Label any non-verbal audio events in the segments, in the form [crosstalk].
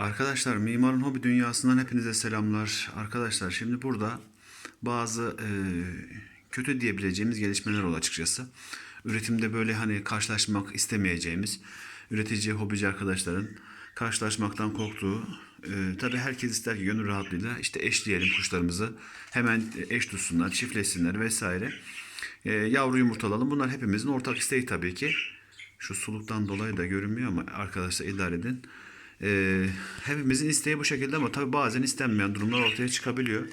Arkadaşlar Mimarın Hobi Dünyası'ndan hepinize selamlar. Arkadaşlar şimdi burada bazı e, kötü diyebileceğimiz gelişmeler oldu açıkçası. Üretimde böyle hani karşılaşmak istemeyeceğimiz üretici, hobici arkadaşların karşılaşmaktan korktuğu e, tabi herkes ister ki gönül rahatlığıyla işte eşleyelim kuşlarımızı hemen eş tutsunlar, çiftleşsinler vesaire. E, yavru yumurtalalım. Bunlar hepimizin ortak isteği tabii ki. Şu suluktan dolayı da görünmüyor ama arkadaşlar idare edin. Ee, hepimizin isteği bu şekilde ama tabii bazen istenmeyen durumlar ortaya çıkabiliyor.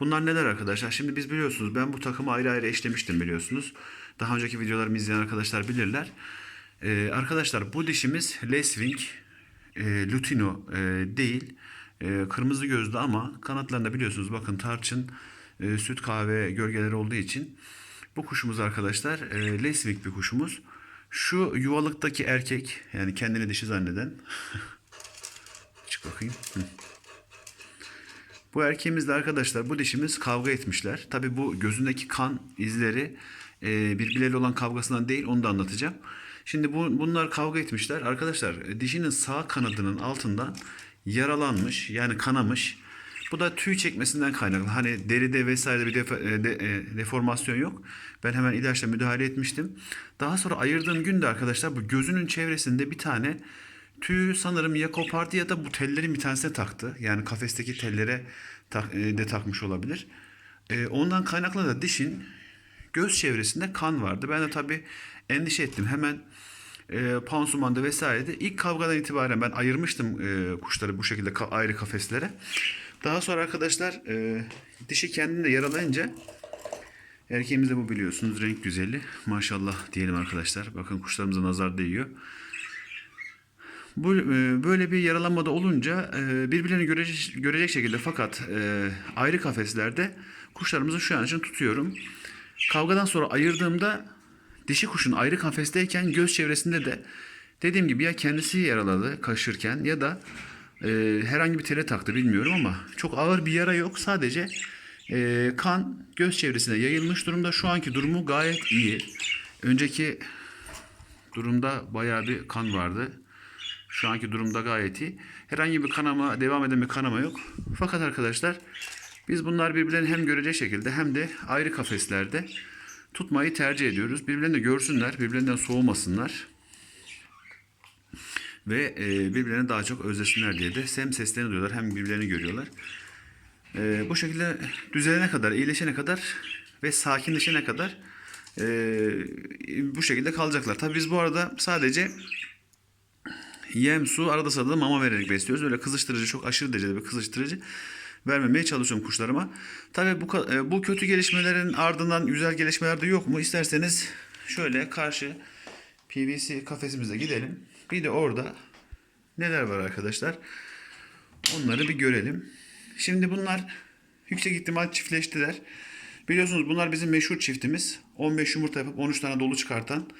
Bunlar neler arkadaşlar? Şimdi biz biliyorsunuz ben bu takımı ayrı ayrı eşlemiştim biliyorsunuz. Daha önceki videolarımı izleyen arkadaşlar bilirler. Ee, arkadaşlar bu dişimiz Leswing e, Lutino e, değil. E, kırmızı gözlü ama kanatlarında biliyorsunuz bakın tarçın e, süt kahve gölgeleri olduğu için bu kuşumuz arkadaşlar e, Leswing bir kuşumuz. Şu yuvalıktaki erkek yani kendini dişi zanneden [laughs] bakayım. Hı. Bu erkeğimizle arkadaşlar bu dişimiz kavga etmişler. Tabi bu gözündeki kan izleri e, birbirleriyle olan kavgasından değil onu da anlatacağım. Şimdi bu, bunlar kavga etmişler. Arkadaşlar dişinin sağ kanadının altından yaralanmış yani kanamış. Bu da tüy çekmesinden kaynaklı. Hani deride vesaire bir defa- e, de, e, deformasyon yok. Ben hemen ilaçla müdahale etmiştim. Daha sonra ayırdığım günde arkadaşlar bu gözünün çevresinde bir tane tüy sanırım ya kopardı ya da bu tellerin bir tanesine taktı. Yani kafesteki tellere tak- e, de takmış olabilir. E, ondan kaynaklı da dişin göz çevresinde kan vardı. Ben de tabii endişe ettim. Hemen e, pansumanda vesairede ilk kavgadan itibaren ben ayırmıştım e, kuşları bu şekilde ka- ayrı kafeslere. Daha sonra arkadaşlar e, dişi kendini de yaralayınca erkeğimiz de bu biliyorsunuz renk güzeli. Maşallah diyelim arkadaşlar. Bakın kuşlarımıza nazar değiyor. Bu, e, böyle bir yaralanmada olunca e, birbirlerini görecek, görecek şekilde fakat e, ayrı kafeslerde kuşlarımızı şu an için tutuyorum. Kavgadan sonra ayırdığımda dişi kuşun ayrı kafesteyken göz çevresinde de dediğim gibi ya kendisi yaraladı kaşırken ya da e, herhangi bir tele taktı bilmiyorum ama çok ağır bir yara yok. Sadece e, kan göz çevresine yayılmış durumda. Şu anki durumu gayet iyi. Önceki durumda bayağı bir kan vardı. Şu anki durumda gayet iyi. Herhangi bir kanama, devam eden bir kanama yok. Fakat arkadaşlar biz bunlar birbirlerini hem görecek şekilde hem de ayrı kafeslerde tutmayı tercih ediyoruz. Birbirlerini görsünler, birbirlerinden soğumasınlar. Ve e, birbirlerine daha çok özlesinler diye de hem seslerini duyuyorlar hem birbirlerini görüyorlar. E, bu şekilde düzelene kadar, iyileşene kadar ve sakinleşene kadar e, bu şekilde kalacaklar. Tabii biz bu arada sadece yem, su, arada sırada mama vererek besliyoruz. Öyle kızıştırıcı, çok aşırı derecede bir kızıştırıcı vermemeye çalışıyorum kuşlarıma. Tabii bu, e, bu kötü gelişmelerin ardından güzel gelişmeler de yok mu? İsterseniz şöyle karşı PVC kafesimize gidelim. Bir de orada neler var arkadaşlar? Onları bir görelim. Şimdi bunlar yüksek ihtimal çiftleştiler. Biliyorsunuz bunlar bizim meşhur çiftimiz. 15 yumurta yapıp 13 tane dolu çıkartan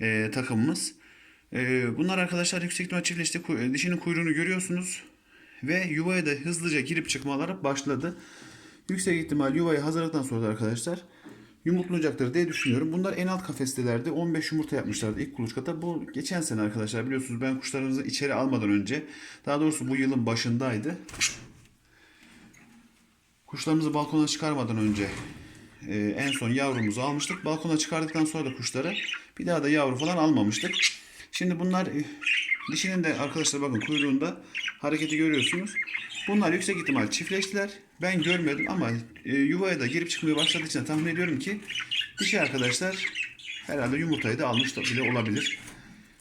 e, takımımız. E, bunlar arkadaşlar yüksek ihtimal çiftleşti. E, Dişinin kuyruğunu görüyorsunuz. Ve yuvaya da hızlıca girip çıkmaları başladı. Yüksek ihtimal yuvayı hazırladıktan sonra da arkadaşlar yumurtlayacaktır diye düşünüyorum. Bunlar en alt kafestelerdi. 15 yumurta yapmışlardı ilk kuluçkada. Bu geçen sene arkadaşlar biliyorsunuz ben kuşlarımızı içeri almadan önce daha doğrusu bu yılın başındaydı. Kuşlarımızı balkona çıkarmadan önce e, en son yavrumuzu almıştık. Balkona çıkardıktan sonra da kuşları bir daha da yavru falan almamıştık. Şimdi bunlar e, dişinin de arkadaşlar bakın kuyruğunda hareketi görüyorsunuz. Bunlar yüksek ihtimal çiftleştiler. Ben görmedim ama e, yuvaya da girip çıkmaya başladığı için tahmin ediyorum ki dişi arkadaşlar herhalde yumurtayı da almış da bile olabilir.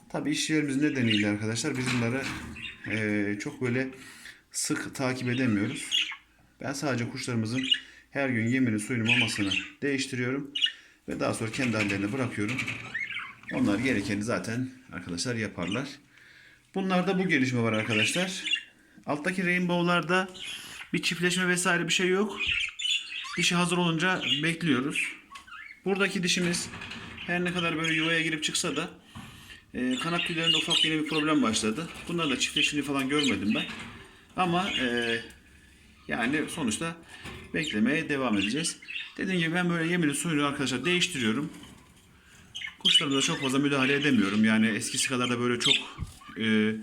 Tabi işçilerimiz nedeniyle arkadaşlar biz bunları e, çok böyle sık takip edemiyoruz. Ben sadece kuşlarımızın her gün yemini, suyunu, mamasını değiştiriyorum. Ve daha sonra kendi hallerine bırakıyorum. Onlar gerekeni zaten arkadaşlar yaparlar. Bunlarda bu gelişme var arkadaşlar. Alttaki rainbow'larda bir çiftleşme vesaire bir şey yok. Dişi hazır olunca bekliyoruz. Buradaki dişimiz her ne kadar böyle yuvaya girip çıksa da e, kanat tüylerinde ufak yine bir problem başladı. Bunlar da çiftleştiğini falan görmedim ben. Ama e, yani sonuçta beklemeye devam edeceğiz. Dediğim gibi ben böyle yemini suyunu arkadaşlar değiştiriyorum. Kuşlarımıza çok fazla müdahale edemiyorum. Yani eskisi kadar da böyle çok e,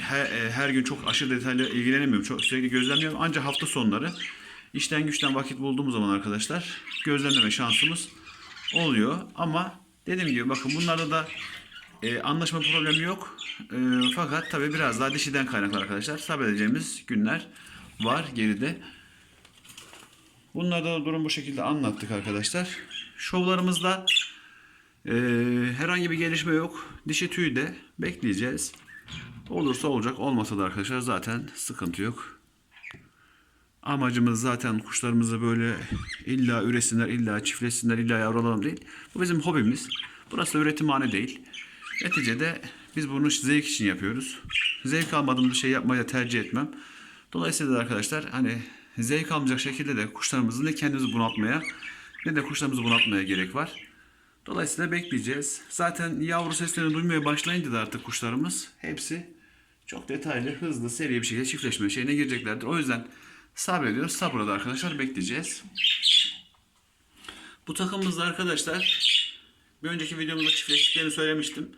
her, e, her gün çok aşırı detaylı ilgilenemiyorum. Çok sürekli gözlemliyorum. Ancak hafta sonları işten güçten vakit bulduğumuz zaman arkadaşlar gözlemleme şansımız oluyor. Ama dediğim gibi bakın bunlarda da e, anlaşma problemi yok. E, fakat tabii biraz daha dişiden kaynaklı arkadaşlar. Sabredeceğimiz günler var geride. Bunlarda da durum bu şekilde anlattık arkadaşlar. Şovlarımızda e, herhangi bir gelişme yok. Dişi tüyü de bekleyeceğiz. Olursa olacak, olmasa da arkadaşlar zaten sıkıntı yok. Amacımız zaten kuşlarımızı böyle illa üresinler, illa çiftleşsinler, illa yavrulalım değil. Bu bizim hobimiz. Burası üretimhane değil. Neticede biz bunu zevk için yapıyoruz. Zevk almadığımız bir şey yapmayı da tercih etmem. Dolayısıyla da arkadaşlar hani zevk almayacak şekilde de kuşlarımızı ne kendimizi bunaltmaya ne de kuşlarımızı bunaltmaya gerek var. Dolayısıyla bekleyeceğiz. Zaten yavru seslerini duymaya başlayınca da artık kuşlarımız hepsi çok detaylı, hızlı, seri bir şekilde çiftleşme şeyine gireceklerdir. O yüzden sabrediyoruz. Sabırla da arkadaşlar bekleyeceğiz. Bu takımımızda arkadaşlar bir önceki videomuzda çiftleştiklerini söylemiştim.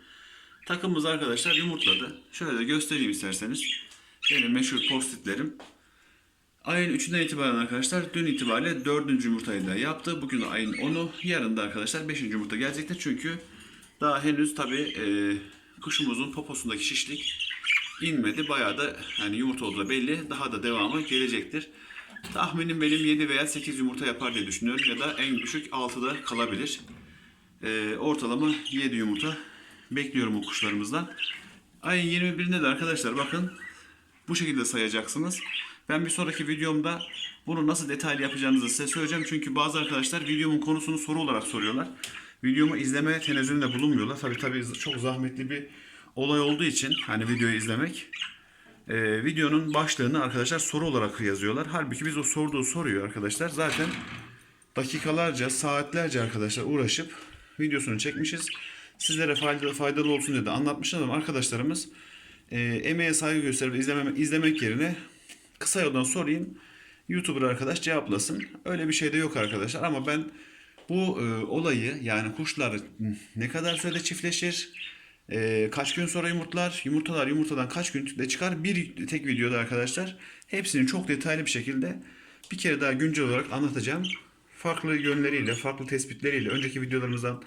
Takımımız arkadaşlar yumurtladı. Şöyle de göstereyim isterseniz. Benim meşhur postitlerim. Ayın 3'ünden itibaren arkadaşlar dün itibariyle 4. yumurtayı da yaptı. Bugün ayın 10'u. Yarın da arkadaşlar 5. yumurta gelecektir. Çünkü daha henüz tabi e, kuşumuzun poposundaki şişlik inmedi. Bayağı da yani yumurta olduğu da belli. Daha da devamı gelecektir. Tahminim benim 7 veya 8 yumurta yapar diye düşünüyorum. Ya da en düşük 6'da kalabilir. E, ortalama 7 yumurta bekliyorum o kuşlarımızdan. Ayın 21'inde de arkadaşlar bakın bu şekilde sayacaksınız. Ben bir sonraki videomda bunu nasıl detaylı yapacağınızı size söyleyeceğim. Çünkü bazı arkadaşlar videomun konusunu soru olarak soruyorlar. Videomu izlemeye tenezzülünde bulunmuyorlar. Tabii tabii çok zahmetli bir olay olduğu için hani videoyu izlemek. Ee, videonun başlığını arkadaşlar soru olarak yazıyorlar. Halbuki biz o sorduğu soruyu arkadaşlar zaten dakikalarca, saatlerce arkadaşlar uğraşıp videosunu çekmişiz. Sizlere faydalı, faydalı olsun diye de anlatmışız ama arkadaşlarımız e, emeğe saygı gösterip izlememek, izlemek yerine kısa yoldan sorayım. YouTuber arkadaş cevaplasın. Öyle bir şey de yok arkadaşlar ama ben bu e, olayı yani kuşlar ne kadar sürede çiftleşir, e, kaç gün sonra yumurtlar, yumurtalar yumurtadan kaç günde çıkar bir tek videoda arkadaşlar hepsini çok detaylı bir şekilde bir kere daha güncel olarak anlatacağım. Farklı yönleriyle, farklı tespitleriyle önceki videolarımızdan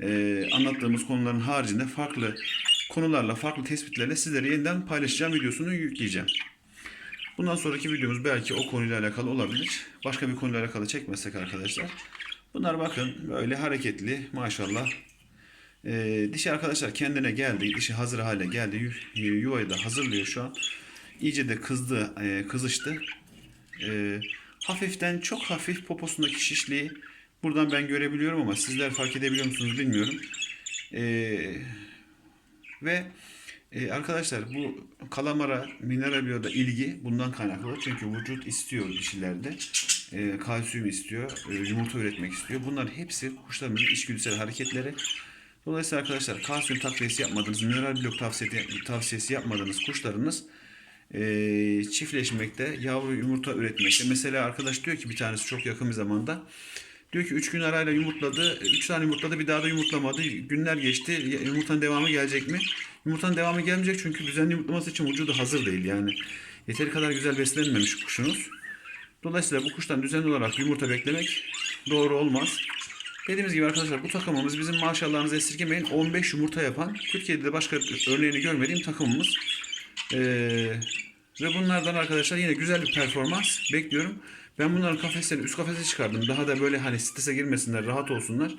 e, anlattığımız konuların haricinde farklı konularla, farklı tespitlerle sizlere yeniden paylaşacağım videosunu yükleyeceğim. Bundan sonraki videomuz belki o konuyla alakalı olabilir. Başka bir konuyla alakalı çekmezsek arkadaşlar. Bunlar bakın böyle hareketli maşallah. Ee, dişi arkadaşlar kendine geldi. Dişi hazır hale geldi. Yu- Yuvayı da hazırlıyor şu an. İyice de kızdı, e, kızıştı. Ee, hafiften çok hafif poposundaki şişliği buradan ben görebiliyorum ama sizler fark edebiliyor musunuz bilmiyorum. Ee, ve e, arkadaşlar bu kalamara mineral biyoda ilgi bundan kaynaklı. Çünkü vücut istiyor dişilerde. E, kalsiyum istiyor. e, yumurta üretmek istiyor. Bunların hepsi kuşlarımızın içgüdüsel hareketleri. Dolayısıyla arkadaşlar kalsiyum takviyesi yapmadığınız, mineral blok tavsiyesi, tavsiyesi yapmadığınız kuşlarınız e, çiftleşmekte, yavru yumurta üretmekte. Mesela arkadaş diyor ki bir tanesi çok yakın bir zamanda Diyor ki 3 gün arayla yumurtladı. 3 tane yumurtladı bir daha da yumurtlamadı. Günler geçti. Yumurtanın devamı gelecek mi? Yumurtanın devamı gelmeyecek çünkü düzenli yumurtlaması için vücudu hazır değil yani. Yeteri kadar güzel beslenmemiş kuşunuz. Dolayısıyla bu kuştan düzenli olarak yumurta beklemek doğru olmaz. Dediğimiz gibi arkadaşlar bu takımımız bizim maşallahınızı esirgemeyin 15 yumurta yapan Türkiye'de de başka örneğini görmediğim takımımız. Ee, ve bunlardan arkadaşlar yine güzel bir performans bekliyorum. Ben bunların kafeslerini üst kafese çıkardım. Daha da böyle hani strese girmesinler, rahat olsunlar.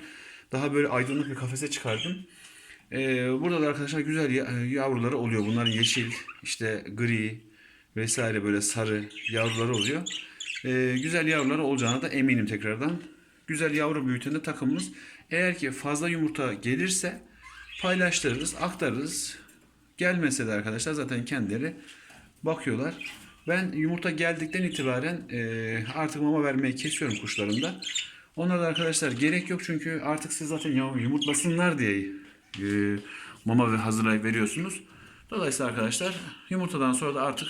Daha böyle aydınlık bir kafese çıkardım. Ee, burada da arkadaşlar güzel ya- yavruları oluyor. Bunların yeşil, işte gri vesaire böyle sarı yavruları oluyor. Ee, güzel yavruları olacağına da eminim tekrardan. Güzel yavru büyüten de takımımız. Eğer ki fazla yumurta gelirse paylaştırırız, aktarırız. Gelmese de arkadaşlar zaten kendileri bakıyorlar. Ben yumurta geldikten itibaren e, artık mama vermeyi kesiyorum kuşlarımda. Onlar da arkadaşlar gerek yok çünkü artık siz zaten yum- yumurtlasınlar diye e, mama ve hazırlayıp veriyorsunuz. Dolayısıyla arkadaşlar yumurtadan sonra da artık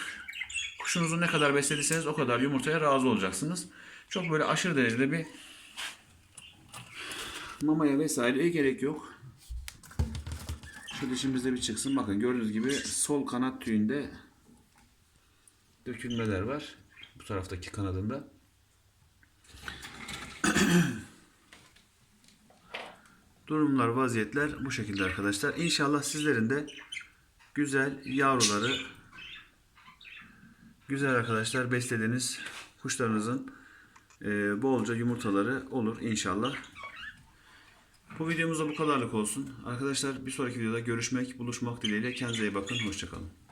kuşunuzu ne kadar beslediyseniz o kadar yumurtaya razı olacaksınız. Çok böyle aşırı derecede bir mamaya vesaireye gerek yok. Şu dişimiz de bir çıksın. Bakın gördüğünüz gibi sol kanat tüyünde dökülmeler var. Bu taraftaki kanadında. Durumlar, vaziyetler bu şekilde arkadaşlar. İnşallah sizlerin de güzel yavruları güzel arkadaşlar beslediğiniz kuşlarınızın e, bolca yumurtaları olur inşallah. Bu videomuzda bu kadarlık olsun. Arkadaşlar bir sonraki videoda görüşmek, buluşmak dileğiyle. Kendinize iyi bakın. Hoşçakalın.